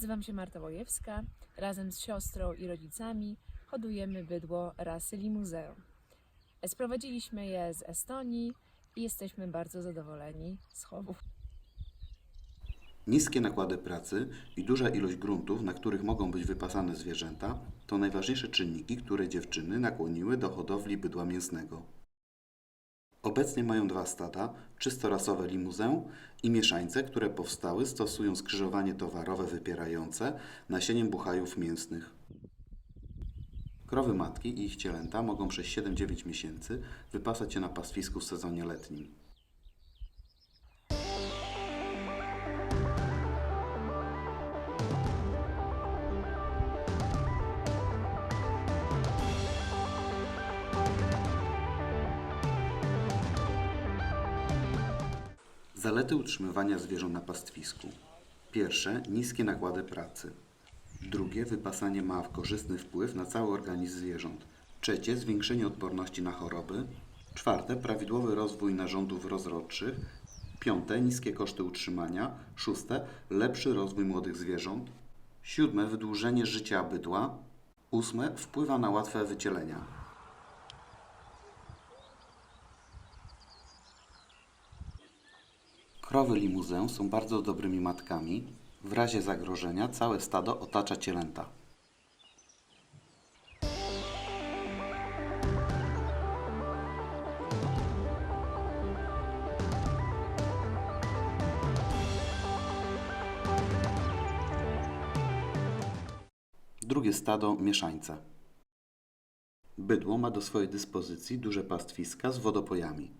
Nazywam się Marta Wojewska. Razem z siostrą i rodzicami hodujemy bydło rasy limuzeo. Sprowadziliśmy je z Estonii i jesteśmy bardzo zadowoleni z chowów. Niskie nakłady pracy i duża ilość gruntów, na których mogą być wypasane zwierzęta, to najważniejsze czynniki, które dziewczyny nakłoniły do hodowli bydła mięsnego. Obecnie mają dwa stada, czysto rasowe limuzę i mieszańce, które powstały stosując skrzyżowanie towarowe wypierające nasieniem buchajów mięsnych. Krowy matki i ich cielęta mogą przez 7-9 miesięcy wypasać się na pastwisku w sezonie letnim. Zalety utrzymywania zwierząt na pastwisku. Pierwsze, niskie nakłady pracy. Drugie, wypasanie ma korzystny wpływ na cały organizm zwierząt. Trzecie, zwiększenie odporności na choroby. Czwarte, prawidłowy rozwój narządów rozrodczych. Piąte, niskie koszty utrzymania. Szóste, lepszy rozwój młodych zwierząt. Siódme, wydłużenie życia bydła. Ósme, wpływa na łatwe wycielenia. Krowy limuzę są bardzo dobrymi matkami. W razie zagrożenia całe stado otacza cielęta. Drugie stado mieszańce. Bydło ma do swojej dyspozycji duże pastwiska z wodopojami.